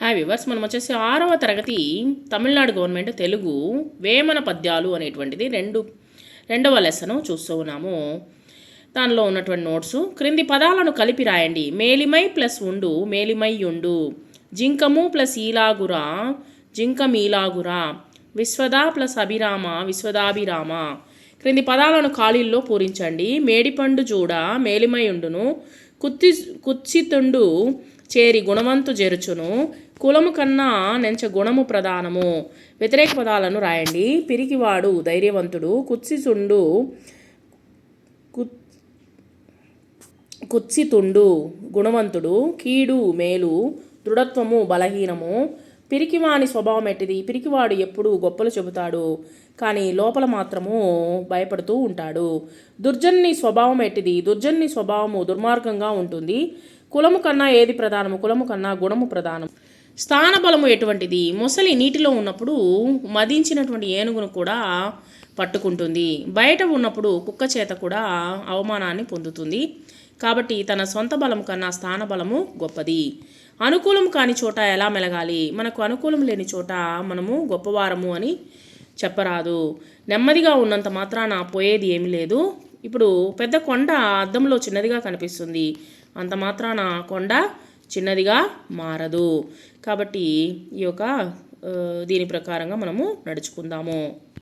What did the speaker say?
Hi viewers మనం వచ్చేసి ఆరవ తరగతి తమిళనాడు గవర్నమెంట్ తెలుగు వేమన పద్యాలు అనేటువంటిది రెండు రెండవ లెసను చూస్తూ ఉన్నాము. దానిలో ఉన్నటువంటి నోట్స్ క్రింది పదాలను కలిపి రాయండి. మేలిమై ప్లస్ ఉండు మేలిమై ఉండు. జింకము ప్లస్ ఈలాగురా జింక మీలాగురా ప్లస్ అభిరామ విశ్వదాభిరామ. క్రింది పదాలను ఖాళీల్లో పూరించండి. మేడిపండు జూడ మేలిమై ఉండును. కుత్తి కుత్సితుండు చేరి గుణవంతు జెరుచును కులము కన్నా నెంచ గుణము ప్రధానము. వ్యతిరేక పదాలను రాయండి. పిరికివాడు ధైర్యవంతుడు. కుత్సితుండు కుత్ కుత్సితుండు గుణవంతుడు. కీడు మేలు దృఢత్వము బలహీనము. పిరికివాని స్వభావం ఎట్టిది? పిరికివాడు ఎప్పుడు గొప్పలు చెబుతాడు? కానీ లోపల మాత్రము భయపడుతూ ఉంటాడు. దుర్జన్ని స్వభావం ఎట్టిది? దుర్జన్ని స్వభావము దుర్మార్గంగా ఉంటుంది. కులము కన్నా ఏది ప్రధానము? కులము కన్నా గుణము ప్రధానం స్థానబలము ఎటువంటిది? మొసలి నీటిలో ఉన్నప్పుడు మదించినటువంటి ఏనుగును కూడా పట్టుకుంటుంది. బయట ఉన్నప్పుడు కుక్క చేత కూడా అవమానాన్ని పొందుతుంది. కాబట్టి తన సొంత బలం కన్నా స్థాన బలము గొప్పది. అనుకూలం కాని చోట ఎలా మెలగాలి? మనకు అనుకూలం లేని చోట మనము గొప్పవారము అని చెప్పరాదు. నెమ్మదిగా ఉన్నంత మాత్రాన పోయేది ఏమీ లేదు. ఇప్పుడు పెద్ద కొండ అద్దంలో చిన్నదిగా కనిపిస్తుంది. అంత మాత్రాన కొండ చిన్నదిగా మారదు. కాబట్టి ఈ యొక్క దీని ప్రకారంగా మనము నడుచుకుందాము.